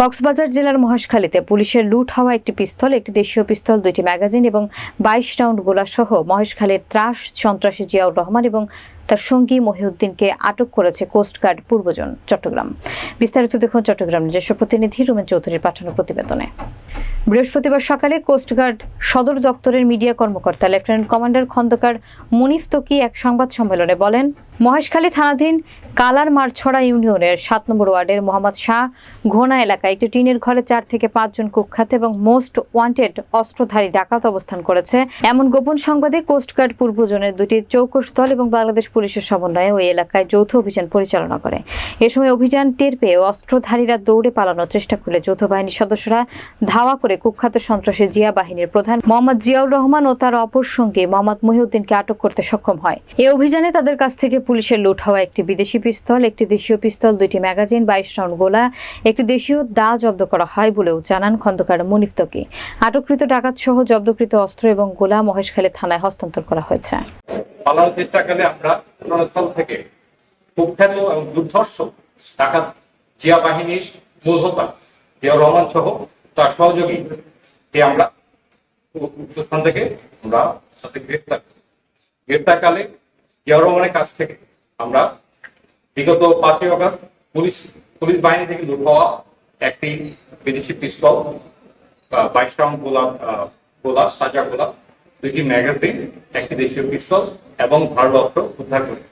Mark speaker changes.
Speaker 1: কক্সবাজার জেলার মহেশখালীতে পুলিশের লুট হওয়া একটি পিস্তল, একটি দেশীয় পিস্তল, দুইটি ম্যাগাজিন এবং বাইশ রাউন্ড গোলা সহ মহেশখালীর ত্রাস সন্ত্রাসী জিয়াউর রহমান এবং তার সঙ্গী মহিউদ্দিনকে আটক করেছে কোস্টগার্ড পূর্বজন চট্টগ্রাম। বিস্তারিত দেখুন চট্টগ্রাম নিজস্ব প্রতিনিধি রুমেন চৌধুরীর পাঠানো প্রতিবেদনে। বৃহস্পতিবার সকালে কোস্টগার্ড সদর দপ্তরের মিডিয়া কর্মকর্তা লেফটেন্যান্ট কমান্ডার খন্দকার মুনিফ তকি এক সংবাদ সম্মেলনে বলেন মহেশখালী থানাধীন কালার মারছড়া ইউনিয়নের সাত নম্বর ওয়ার্ডের মোহাম্মদ শাহ ঘোনা এলাকায় একটি টিনের ঘরে চার থেকে পাঁচজন কুখ্যাত এবং মোস্ট ওয়ান্টেড অস্ত্রধারী ডাকাত অবস্থান করেছে। এমন গোপন সংবাদে কোস্টগার্ড পূর্বজনের দুটি চৌকশ দল এবং বাংলাদেশ পুলিশের সমন্বয়ে ওই এলাকায় যৌথ অভিযান পরিচালনা করে। এ সময় অভিযান টের পেয়ে অস্ত্রধারীরা দৌড়ে পালানোর চেষ্টা করলে যৌথ বাহিনীর সদস্যরা ধাওয়া করে কুখ্যাত সন্ত্রাসী জিয়া বাহিনীর প্রধান মোহাম্মদ জিয়াউর রহমান ও তার অপর সঙ্গে মোহাম্মদ মহিউদ্দিনকে আটক করতে সক্ষম হয়। এ অভিযানে তাদের কাছ থেকে পুলিশের লুট হওয়া একটি বিদেশি পিস্তল, একটি দেশীয় পিস্তল, দুইটি ম্যাগাজিন, বাইশ রাউন্ড গোলা, একটি দেশীয় দা জব্দ করা হয় বলেও জানান খন্দকার মুনিফ তকি আটককৃত ডাকাত সহ জব্দকৃত অস্ত্র এবং গোলা মহেশখালী থানায় হস্তান্তর করা হয়েছে
Speaker 2: পালানোর চেষ্টাকালে আমরা ঘটনাস্থল থেকে কুখ্যাত এবং দুর্ধর্ষ ডাকাত জিয়া বাহিনীর মূল জিয়াউর রহমান সহ তার সহযোগী কে আমরা উচ্চস্থান থেকে আমরা তাদের গ্রেপ্তার। গ্রেপ্তারকালে জিয়াউর রহমানের কাছ থেকে আমরা বিগত পাঁচই অগস্ট পুলিশ পুলিশ বাহিনী থেকে লুট হওয়া একটি বিদেশি পিস্তল বাইশ রাউন্ড গোলাপ আহ, গোলা তাজা গোলা দুইটি ম্যাগাজিন একটি দেশীয় পিস্তল এবং ভারত অস্ত্র উদ্ধার করি